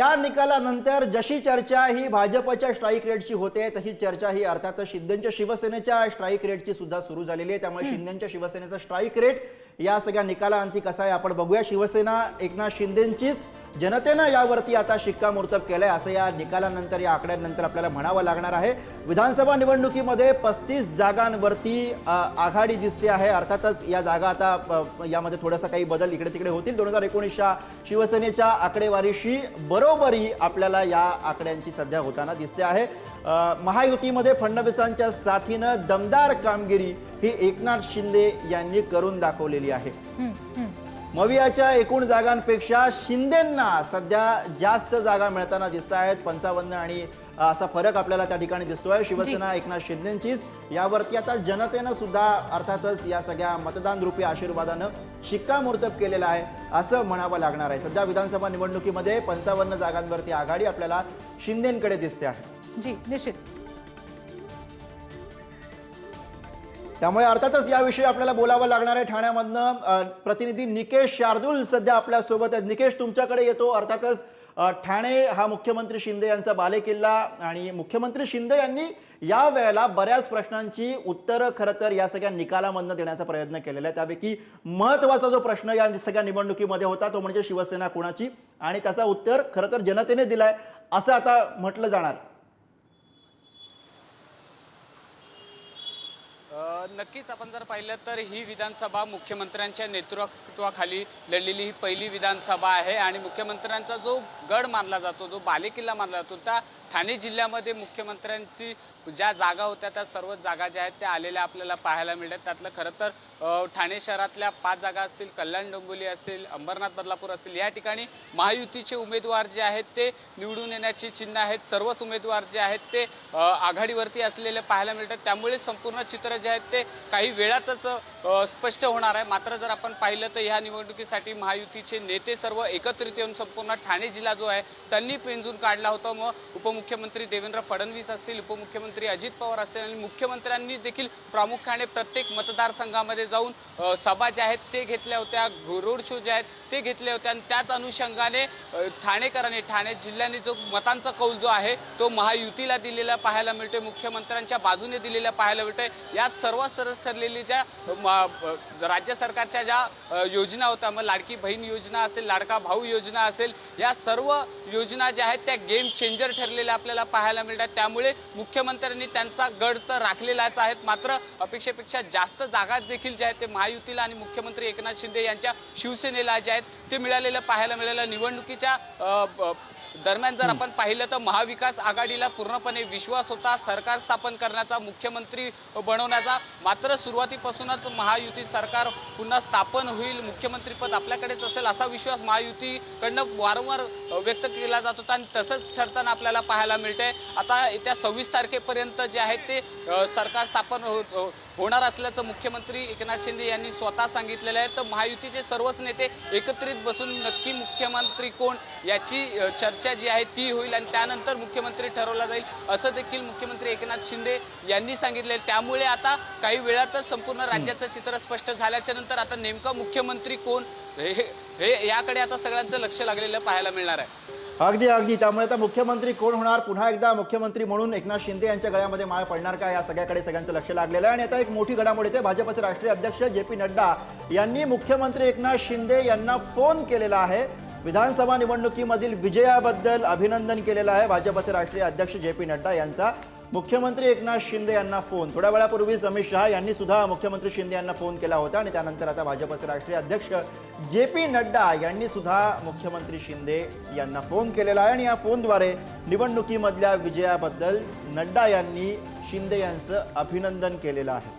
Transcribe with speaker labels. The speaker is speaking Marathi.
Speaker 1: या निकालानंतर जशी चर्चा ही भाजपच्या स्ट्राईक रेटची होते तशी चर्चा ही अर्थात शिंदेच्या शिवसेनेच्या स्ट्राईक रेटची सुद्धा सुरू झालेली आहे. त्यामुळे शिंदेच्या शिवसेनेचा स्ट्राईक रेट या सगळ्या निकालाअंती कसा आहे आपण बघूया. शिवसेना एकनाथ शिंदेचीच जनतेनं यावरती आता शिक्कामोर्तब केलंय. असं या निकालानंतर या आकड्यांनंतर आपल्याला म्हणावं लागणार आहे. विधानसभा निवडणुकीमध्ये पस्तीस जागांवरती आघाडी दिसते आहे. अर्थातच या जागा आता यामध्ये थोडासा काही बदल इकडे तिकडे होतील. दोन हजार एकोणीसच्या शिवसेनेच्या आकडेवारीशी बरोबरी आपल्याला या आकड्यांची सध्या होताना दिसते आहे. महायुतीमध्ये फडणवीसांच्या साथीनं दमदार कामगिरी ही एकनाथ शिंदे यांनी करून दाखवलेली आहे. मवियाच्या एकूण जागांपेक्षा शिंदेंना सध्या जास्त जागा मिळताना दिसत आहेत पंचावन्न आणि असा फरक आपल्याला त्या ठिकाणी दिसतोय. शिवसेना एकनाथ शिंदेचीच. यावरती आता जनतेनं सुद्धा अर्थातच या सगळ्या मतदान रूपी आशीर्वादानं शिक्कामोर्तब केलेला आहे असं म्हणावं लागणार आहे. सध्या विधानसभा निवडणुकीमध्ये पंचावन्न जागांवरती आघाडी आपल्याला शिंदेकडे दिसते आहे.
Speaker 2: जी निश्चित.
Speaker 1: त्यामुळे अर्थातच याविषयी आपल्याला बोलावं लागणार आहे ठाण्यामधनं. प्रतिनिधी निकेश शार्दूल सध्या आपल्यासोबत आहेत. निकेश तुमच्याकडे येतो. अर्थातच ठाणे हा मुख्यमंत्री शिंदे यांचा बालेकिल्ला आणि मुख्यमंत्री शिंदे यांनी या वेळेला बऱ्याच प्रश्नांची उत्तरं खरं तर या सगळ्या निकालामधनं देण्याचा प्रयत्न केलेला आहे. त्यापैकी महत्त्वाचा जो प्रश्न या सगळ्या निवडणुकीमध्ये होता तो म्हणजे शिवसेना कुणाची? आणि त्याचा उत्तर खरं तर जनतेने दिलाय. असं आता म्हटलं जाणार आहे.
Speaker 3: अ, नक्कीच आपण जर पाहिलं तर ही विधानसभा मुख्यमंत्र्यांच्या नेतृत्वाखाली लढलेली ही पहिली विधानसभा आहे आणि मुख्यमंत्र्यांचा जो गड मानला जातो जो बालेकिल्ला मानला जातो त्या ठाणे जिल्ह्यामध्ये मुख्यमंत्र्यांची ज्या जागा होत्या त्या सर्व जागा ज्या आहेत त्या आलेल्या आपल्याला पाहायला मिळतात. त्यातलं खरं तर ठाणे शहरातल्या पाच जागा असतील कल्याण डोंबिवली असतील अंबरनाथ बदलापूर असतील या ठिकाणी महायुतीचे उमेदवार जे आहेत ते निवडून येण्याची चिन्ह आहेत. सर्वच उमेदवार जे आहेत ते आघाडीवरती असलेले पाहायला मिळतात. त्यामुळे संपूर्ण चित्र जे आहेत ते काही वेळातच स्पष्ट होणार आहे. मात्र जर आपण पाहिलं तर ह्या निवडणुकीसाठी महायुतीचे नेते सर्व एकत्रित येऊन संपूर्ण ठाणे जिल्हा जो आहे त्यांनी पेंजून काढला होता. मग मुख्यमंत्री देवेंद्र फडणवीस असतील उपमुख्यमंत्री अजित पवार असतील आणि मुख्यमंत्र्यांनी देखील प्रामुख्याने प्रत्येक मतदारसंघामध्ये जाऊन सभा ज्या आहेत ते घेतल्या होत्या रोड शो जे आहेत ते घेतले होते आणि त्याच अनुषंगाने ठाणेकरांनी ठाणे जिल्ह्याने जो मतांचा कौल जो आहे तो महायुतीला दिलेला पाहायला मिळतोय मुख्यमंत्र्यांच्या बाजूने दिलेला पाहायला मिळतोय. यात सर्वात सरस ठरलेली ज्या राज्य सरकारच्या ज्या योजना होत्या मग लाडकी बहीण योजना असेल लाडका भाऊ योजना असेल या सर्व योजना ज्या आहेत त्या गेम चेंजर ठरलेल्या आपल्याला पाहायला मिळतात. त्यामुळे मुख्यमंत्र्यांनी त्यांचा गड तर राखलेलाच आहेत. मात्र अपेक्षेपेक्षा जास्त जागा देखील ज्या आहेत ते महायुतीला आणि मुख्यमंत्री एकनाथ शिंदे यांच्या शिवसेनेला ज्या आहेत ते मिळालेलं पाहायला मिळालं. निवडणुकीच्या दरम्यान जर आपण पाहिलं तर महाविकास आघाडीला पूर्णपणे विश्वास होता सरकार स्थापन करण्याचा मुख्यमंत्री बनवण्याचा. मात्र सुरुवातीपासूनच महायुती सरकार पुन्हा स्थापन होईल मुख्यमंत्रीपद आपल्याकडेच असेल असा विश्वास महायुतीकडनं वारंवार व्यक्त केला जात होता आणि तसंच ठरताना आपल्याला पाहायला मिळतंय. आता येत्या सव्वीस तारखेपर्यंत जे आहे ते सरकार स्थापन हो- हो- होणार असल्याचं मुख्यमंत्री एकनाथ शिंदे यांनी स्वतः सांगितलेलं आहे. तर महायुतीचे सर्वच नेते एकत्रित बसून नक्की मुख्यमंत्री कोण याची अ, चर्चा जी आहे ती होईल आणि त्यानंतर मुख्यमंत्री ठरवला जाईल. असं देखील मुख्यमंत्री एकनाथ शिंदे यांनी सांगितले त्यामुळे आता काही वेळातच संपूर्ण राज्याचं चित्र स्पष्ट झाल्याच्यानंतर आता नेमका मुख्यमंत्री कोण? हे हे याकडे आता सगळ्यांचं लक्ष लागलेलं पाहायला मिळणार आहे.
Speaker 1: अगदी अगदी. त्यामुळे आता मुख्यमंत्री कोण होणार? पुन्हा एकदा मुख्यमंत्री म्हणून एकनाथ शिंदे यांच्या गळ्यामध्ये माळ पडणार का? या सगळ्याकडे सगळ्यांचं लक्ष लागलेलं आहे. आणि आता एक मोठी घडामोड येते. भाजपचे राष्ट्रीय अध्यक्ष जे पी नड्डा यांनी मुख्यमंत्री एकनाथ शिंदे यांना फोन केलेला आहे. विधानसभा निवडणुकीमधील विजयाबद्दल अभिनंदन केलेलं आहे भाजपचे राष्ट्रीय अध्यक्ष जे पी नड्डा यांचा. मुख्यमंत्री एकनाथ शिंदे यांना फोन. थोड्या वेळापूर्वीच अमित शहा यांनी सुद्धा मुख्यमंत्री शिंदे यांना फोन केला होता आणि त्यानंतर आता भाजपचे राष्ट्रीय अध्यक्ष जे पी नड्डा यांनी सुद्धा मुख्यमंत्री शिंदे यांना फोन केलेला आहे. आणि या फोनद्वारे निवडणुकीमधल्या विजयाबद्दल नड्डा यांनी शिंदे यांचं अभिनंदन केलेलं आहे.